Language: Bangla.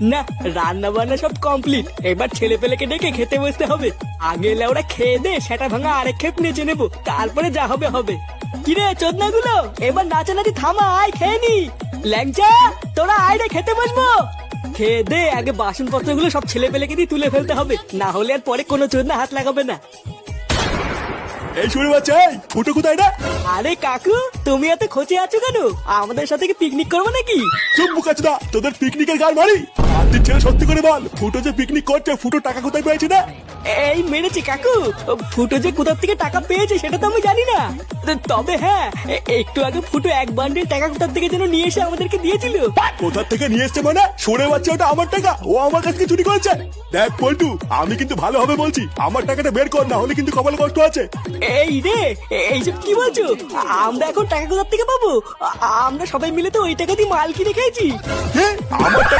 না রান্না বান্না সব কমপ্লিট এবার ছেলে পেলেকে ডেকে খেতে বসতে হবে। আগে ওরা খেয়ে দে সেটা ভাঙা আরেক খেপ নেচে নেব। তারপরে যা হবে হবে। কিরে চোদনা গুলো এবার নাচানাচি থামা আয় খেয়ে নি। ল্যাংচা তোরা আয় রে খেতে বসবো। খেয়ে দে আগে বাসনপত্রগুলো সব ছেলে পেলেকে দিয়ে তুলে ফেলতে হবে। না হলে আর পরে কোনো চোদনা হাত লাগাবে না। এই শুনে বাচ্চা ফুটো কোথায় না আরে কাকু তুমি এত খোঁজে আছো কেন? আমাদের সাথে কি পিকনিক করব নাকি? চুপ মুখাচুদা তোদের পিকনিকের গান মারি। তুই ছেলে সত্যি করে বল ফুটো যে পিকনিক করছে ফুটো টাকা কোথায় পেয়েছে না এই মেরেছি কাকু। ফুটো যে কোথার থেকে টাকা পেয়েছে সেটা তো আমি জানি না। তবে হ্যাঁ একটু আগে ফুটো এক বান্ডিল টাকা কোথার থেকে যেন নিয়ে এসে আমাদেরকে দিয়েছিল। কোথার থেকে নিয়ে এসছে মানে? শুনে বাচ্চা ওটা আমার টাকা ও আমার কাছ থেকে চুরি করেছে। দেখ পল্টু আমি কিন্তু ভালোভাবে বলছি আমার টাকাটা বের কর না হলে কিন্তু কপালে কষ্ট আছে। এই রে এইসব কি বলছো? আমরা এখন টাকা কোথার থেকে পাবো? আ- আমরা সবাই মিলে তো ওই টাকা দিয়ে মাল কিনে খেয়েছি টাকা